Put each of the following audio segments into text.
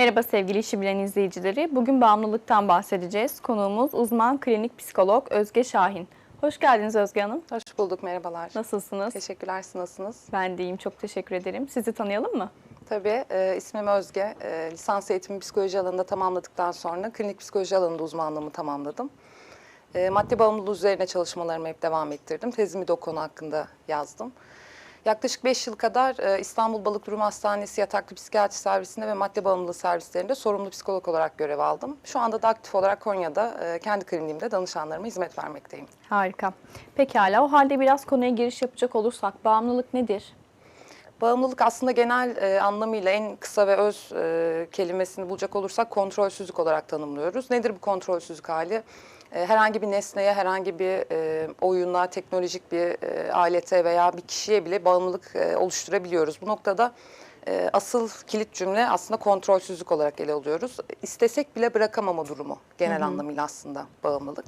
Merhaba sevgili işi bilen izleyicileri. Bugün bağımlılıktan bahsedeceğiz. Konuğumuz uzman klinik psikolog Özge Şahin. Hoş geldiniz Özge Hanım. Hoş bulduk, merhabalar. Nasılsınız? Teşekkürler, siz nasılsınız? Ben de iyiyim, çok teşekkür ederim. Sizi tanıyalım mı? Tabii, e, ismim Özge. E, lisans eğitimi psikoloji alanında tamamladıktan sonra klinik psikoloji alanında uzmanlığımı tamamladım. E, madde bağımlılığı üzerine çalışmalarımı hep devam ettirdim. Tezimi de o konu hakkında yazdım. Yaklaşık 5 yıl kadar e, İstanbul Balık Durum Hastanesi yataklı psikiyatri servisinde ve madde bağımlılığı servislerinde sorumlu psikolog olarak görev aldım. Şu anda da aktif olarak Konya'da e, kendi kliniğimde danışanlarıma hizmet vermekteyim. Harika. Pekala, o halde biraz konuya giriş yapacak olursak bağımlılık nedir? Bağımlılık aslında genel e, anlamıyla en kısa ve öz e, kelimesini bulacak olursak kontrolsüzlük olarak tanımlıyoruz. Nedir bu kontrolsüzlük hali? E, herhangi bir nesneye, herhangi bir e, oyuna, teknolojik bir e, alete veya bir kişiye bile bağımlılık e, oluşturabiliyoruz. Bu noktada e, asıl kilit cümle aslında kontrolsüzlük olarak ele alıyoruz. İstesek bile bırakamama durumu genel anlamıyla aslında bağımlılık.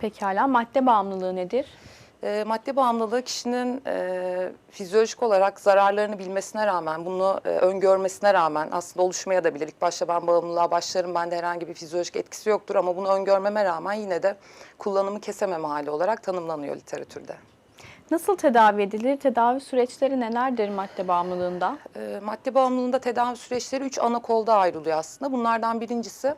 Pekala, madde bağımlılığı nedir? E, madde bağımlılığı kişinin e, fizyolojik olarak zararlarını bilmesine rağmen, bunu e, öngörmesine rağmen aslında oluşmaya da bilir. İlk başta ben bağımlılığa başlarım, bende herhangi bir fizyolojik etkisi yoktur ama bunu öngörmeme rağmen yine de kullanımı kesememe hali olarak tanımlanıyor literatürde. Nasıl tedavi edilir? Tedavi süreçleri nelerdir madde bağımlılığında? E, madde bağımlılığında tedavi süreçleri üç ana kolda ayrılıyor aslında. Bunlardan birincisi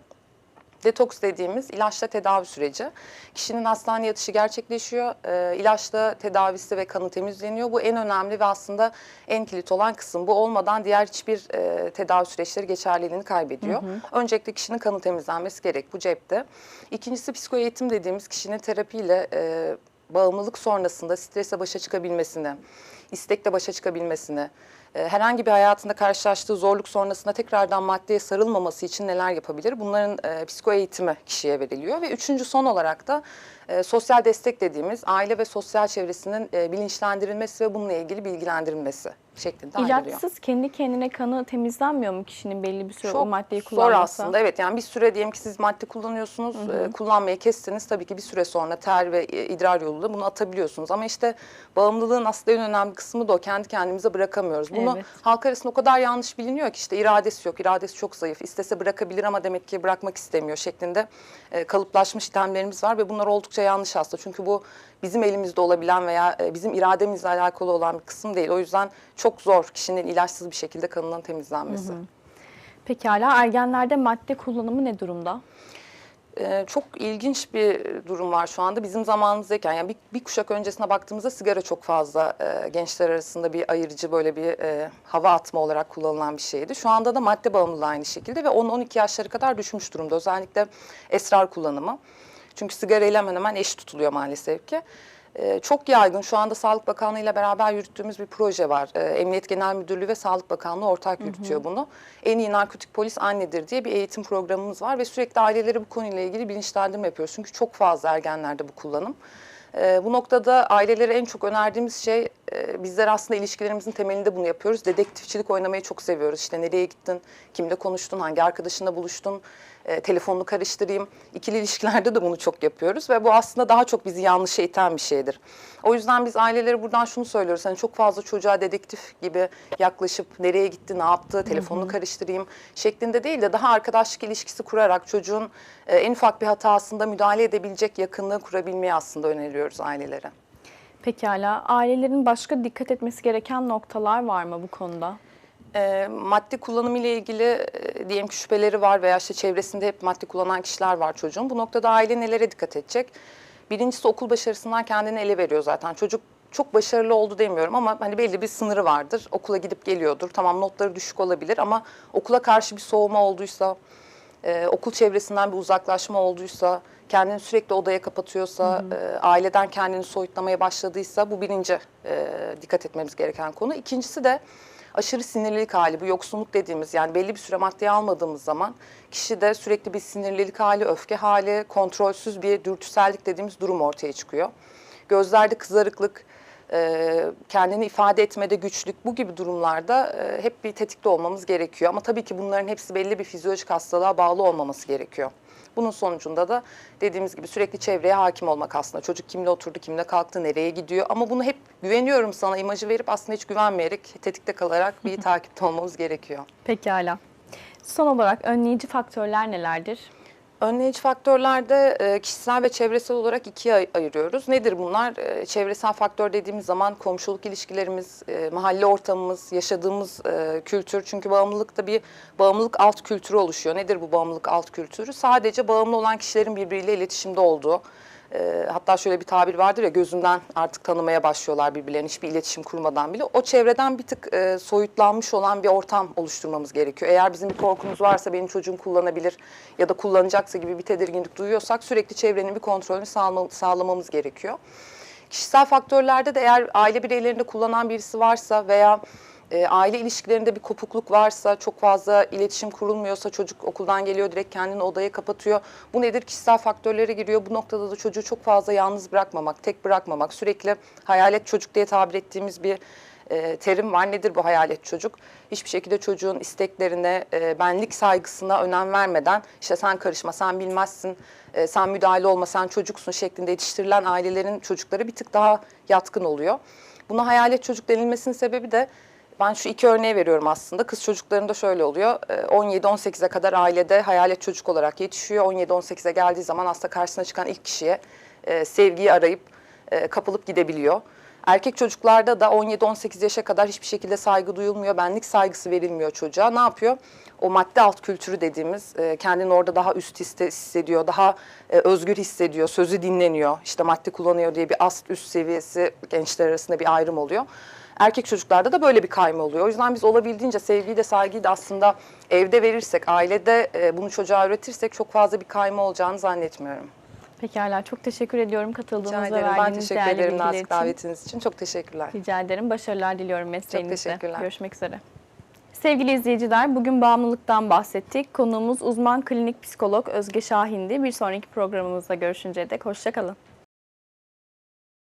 detoks dediğimiz ilaçla tedavi süreci. Kişinin hastane yatışı gerçekleşiyor. E, ilaçla tedavisi ve kanı temizleniyor. Bu en önemli ve aslında en kilit olan kısım. Bu olmadan diğer hiçbir e, tedavi süreçleri geçerliliğini kaybediyor. Öncelikle kişinin kanı temizlenmesi gerek. Bu cepte. İkincisi psikoeğitim dediğimiz kişinin terapiyle e, bağımlılık sonrasında strese başa çıkabilmesini, istekle başa çıkabilmesini, herhangi bir hayatında karşılaştığı zorluk sonrasında tekrardan maddeye sarılmaması için neler yapabilir? Bunların e, psiko eğitimi kişiye veriliyor ve üçüncü son olarak da e, sosyal destek dediğimiz aile ve sosyal çevresinin e, bilinçlendirilmesi ve bununla ilgili bilgilendirilmesi şeklinde ayrılıyor. İlaçsız kendi kendine kanı temizlenmiyor mu kişinin belli bir süre o Çok maddeyi zor kullanması? aslında. Evet yani bir süre diyelim ki siz madde kullanıyorsunuz, e, kullanmayı kestiniz. Tabii ki bir süre sonra ter ve e, idrar yoluyla bunu atabiliyorsunuz. Ama işte bağımlılığın aslında en önemli kısmı da o. Kendi kendimize bırakamıyoruz. Bunu Evet. halk arasında o kadar yanlış biliniyor ki işte iradesi yok, iradesi çok zayıf. İstese bırakabilir ama demek ki bırakmak istemiyor şeklinde e, kalıplaşmış itemlerimiz var ve bunlar oldukça yanlış aslında. Çünkü bu bizim elimizde olabilen veya e, bizim irademizle alakalı olan bir kısım değil. O yüzden çok zor kişinin ilaçsız bir şekilde kanının temizlenmesi. Pekala, ergenlerde madde kullanımı ne durumda? Ee, çok ilginç bir durum var şu anda. Bizim zamanımızdayken yani bir, bir kuşak öncesine baktığımızda sigara çok fazla e, gençler arasında bir ayırıcı böyle bir e, hava atma olarak kullanılan bir şeydi. Şu anda da madde bağımlılığı aynı şekilde ve 10-12 yaşları kadar düşmüş durumda. Özellikle esrar kullanımı. Çünkü sigara ile hemen hemen eş tutuluyor maalesef ki. Ee, çok yaygın. Şu anda Sağlık Bakanlığı ile beraber yürüttüğümüz bir proje var. Ee, Emniyet Genel Müdürlüğü ve Sağlık Bakanlığı ortak yürütüyor bunu. En iyi narkotik polis annedir diye bir eğitim programımız var ve sürekli aileleri bu konuyla ilgili bilinçlendirme yapıyoruz. Çünkü çok fazla ergenlerde bu kullanım. Ee, bu noktada ailelere en çok önerdiğimiz şey e, bizler aslında ilişkilerimizin temelinde bunu yapıyoruz. Dedektifçilik oynamayı çok seviyoruz. İşte nereye gittin, kimle konuştun, hangi arkadaşınla buluştun, e, telefonunu karıştırayım. İkili ilişkilerde de bunu çok yapıyoruz ve bu aslında daha çok bizi yanlışa iten bir şeydir. O yüzden biz ailelere buradan şunu söylüyoruz. Hani çok fazla çocuğa dedektif gibi yaklaşıp nereye gitti, ne yaptı, telefonunu karıştırayım şeklinde değil de daha arkadaşlık ilişkisi kurarak çocuğun e, en ufak bir hatasında müdahale edebilecek yakınlığı kurabilmeyi aslında öneriyoruz ailelere. Pekala, ailelerin başka dikkat etmesi gereken noktalar var mı bu konuda? E, madde kullanımı ile ilgili e, diyelim ki şüpheleri var veya işte çevresinde hep madde kullanan kişiler var çocuğun. Bu noktada aile nelere dikkat edecek? Birincisi okul başarısından kendini ele veriyor zaten. Çocuk çok başarılı oldu demiyorum ama hani belli bir sınırı vardır. Okula gidip geliyordur. Tamam notları düşük olabilir ama okula karşı bir soğuma olduysa, e, okul çevresinden bir uzaklaşma olduysa, kendini sürekli odaya kapatıyorsa, e, aileden kendini soyutlamaya başladıysa bu birinci e, dikkat etmemiz gereken konu. İkincisi de aşırı sinirlilik hali, bu yoksunluk dediğimiz yani belli bir süre maddeyi almadığımız zaman kişide sürekli bir sinirlilik hali, öfke hali, kontrolsüz bir dürtüsellik dediğimiz durum ortaya çıkıyor. Gözlerde kızarıklık, e, kendini ifade etmede güçlük bu gibi durumlarda e, hep bir tetikte olmamız gerekiyor. Ama tabii ki bunların hepsi belli bir fizyolojik hastalığa bağlı olmaması gerekiyor. Bunun sonucunda da dediğimiz gibi sürekli çevreye hakim olmak aslında. Çocuk kimle oturdu, kimle kalktı, nereye gidiyor. Ama bunu hep güveniyorum sana imajı verip aslında hiç güvenmeyerek tetikte kalarak bir takipte olmamız gerekiyor. Pekala. Son olarak önleyici faktörler nelerdir? Önleyici faktörlerde e, kişisel ve çevresel olarak ikiye ay- ayırıyoruz. Nedir bunlar? E, Çevresel faktör dediğimiz zaman komşuluk ilişkilerimiz, e, mahalle ortamımız, yaşadığımız kültür. Çünkü bağımlılıkta bir bağımlılık alt kültürü oluşuyor. Nedir bu bağımlılık alt kültürü? Sadece bağımlı olan kişilerin birbiriyle iletişimde olduğu. E, Hatta şöyle bir tabir vardır ya gözünden artık tanımaya başlıyorlar birbirlerini hiçbir iletişim kurmadan bile. O çevreden bir tık e, soyutlanmış olan bir ortam oluşturmamız gerekiyor. Eğer bizim bir korkumuz varsa benim çocuğum kullanabilir ya da kullanacaksa gibi bir tedirginlik duyuyorsak sürekli çevrenin bir kontrolünü sağlama- sağlamamız gerekiyor. Kişisel faktörlerde de eğer aile bireylerinde kullanan birisi varsa veya e, aile ilişkilerinde bir kopukluk varsa, çok fazla iletişim kurulmuyorsa, çocuk okuldan geliyor direkt kendini odaya kapatıyor. Bu nedir? Kişisel faktörlere giriyor. Bu noktada da çocuğu çok fazla yalnız bırakmamak, tek bırakmamak, sürekli hayalet çocuk diye tabir ettiğimiz bir e, terim var. Nedir bu hayalet çocuk? Hiçbir şekilde çocuğun isteklerine, e, benlik saygısına önem vermeden işte sen karışma, sen bilmezsin, e, sen müdahale olma, sen çocuksun şeklinde yetiştirilen ailelerin çocukları bir tık daha yatkın oluyor. Buna hayalet çocuk denilmesinin sebebi de ben şu iki örneği veriyorum aslında. Kız çocuklarında şöyle oluyor. Ee, 17-18'e kadar ailede hayalet çocuk olarak yetişiyor. 17-18'e geldiği zaman aslında karşısına çıkan ilk kişiye e, sevgiyi arayıp e, kapılıp gidebiliyor. Erkek çocuklarda da 17-18 yaşa kadar hiçbir şekilde saygı duyulmuyor. Benlik saygısı verilmiyor çocuğa. Ne yapıyor? O madde alt kültürü dediğimiz e, kendini orada daha üst hisse- hissediyor, daha özgür hissediyor, sözü dinleniyor. İşte madde kullanıyor diye bir ast üst seviyesi gençler arasında bir ayrım oluyor. Erkek çocuklarda da böyle bir kayma oluyor. O yüzden biz olabildiğince sevgiyi de saygıyı da aslında evde verirsek, ailede e, bunu çocuğa öğretirsek çok fazla bir kayma olacağını zannetmiyorum. Pekala çok teşekkür ediyorum katıldığınız Rica ederim. Ben verdiğiniz teşekkür değerli ederim bilgiler nazik için. davetiniz için. Çok teşekkürler. Rica ederim. Başarılar diliyorum mesleğinizde. teşekkürler. Görüşmek üzere. Sevgili izleyiciler, bugün bağımlılıktan bahsettik. Konuğumuz uzman klinik psikolog Özge Şahin'di. Bir sonraki programımızda görüşünceye dek hoşçakalın.